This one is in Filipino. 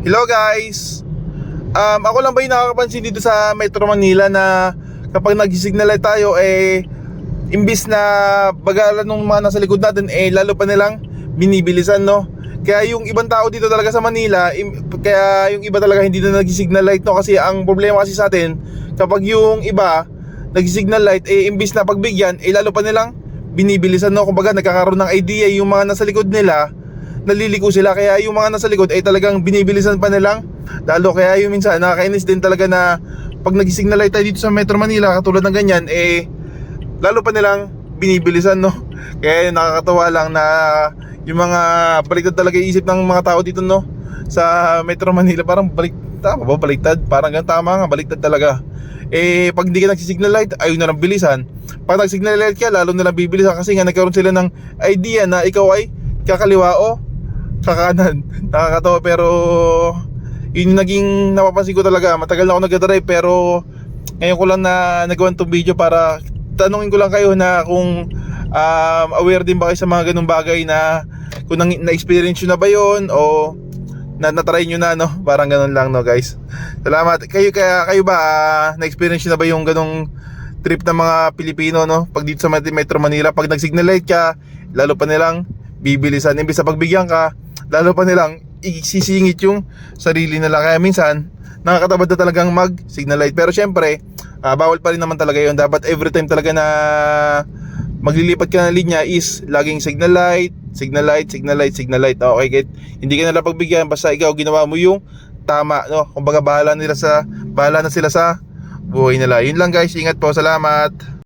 Hello guys! Um, ako lang ba yung nakakapansin dito sa Metro Manila na kapag nag-signal light tayo eh imbis na bagalan ng mga nasa likod natin eh lalo pa nilang binibilisan no? Kaya yung ibang tao dito talaga sa Manila im- kaya yung iba talaga hindi na nag-signal light no? Kasi ang problema kasi sa atin kapag yung iba nag-signal light eh imbis na pagbigyan eh lalo pa nilang binibilisan no? Kumbaga nagkakaroon ng idea yung mga nasa likod nila naliliko sila kaya yung mga nasa likod ay talagang binibilisan pa nilang lalo. Kaya yung minsan nakakainis din talaga na pag nag-signal light tayo dito sa Metro Manila katulad ng ganyan eh lalo pa nilang binibilisan no? Kaya nakakatawa lang na yung mga baliktad talaga isip ng mga tao dito no? Sa Metro Manila parang balik tama ba? Baliktad? Parang ganun tama nga baliktad talaga. Eh pag hindi ka nagsisignal light ayaw na ng bilisan. Pag nagsignal light ka lalo na lang bibilisan kasi nga nagkaroon sila ng idea na ikaw ay kakaliwa o kakanan nakakatawa pero yun yung naging napapansin ko talaga. Matagal na ako nagdadrive pero ngayon ko lang na nagawan tong video para tanungin ko lang kayo na kung um, aware din ba kayo sa mga ganung bagay na kung na-experience nyo na ba yun o na na-try nyo na no? Parang ganun lang no guys? Salamat. Kayo kaya kayo ba ah, na-experience nyo na ba yung ganung trip ng mga Pilipino no? Pag dito sa Met- Metro Manila pag nag-signal light ka lalo pa nilang bibilisan. Imbis sa pagbigyan ka lalo pa nilang isisingit yung sarili nila. Kaya minsan nakakatabad na talagang mag signal light pero syempre ah, bawal pa rin naman talaga yun. Dapat every time talaga na maglilipat ka ng linya is laging signal light signal light signal light signal light okay get hindi ka nila pagbigyan basta ikaw ginawa mo yung tama no? Kumbaga bahala nila sa bahala na sila sa buhay nila. Yun lang guys. Ingat po. Salamat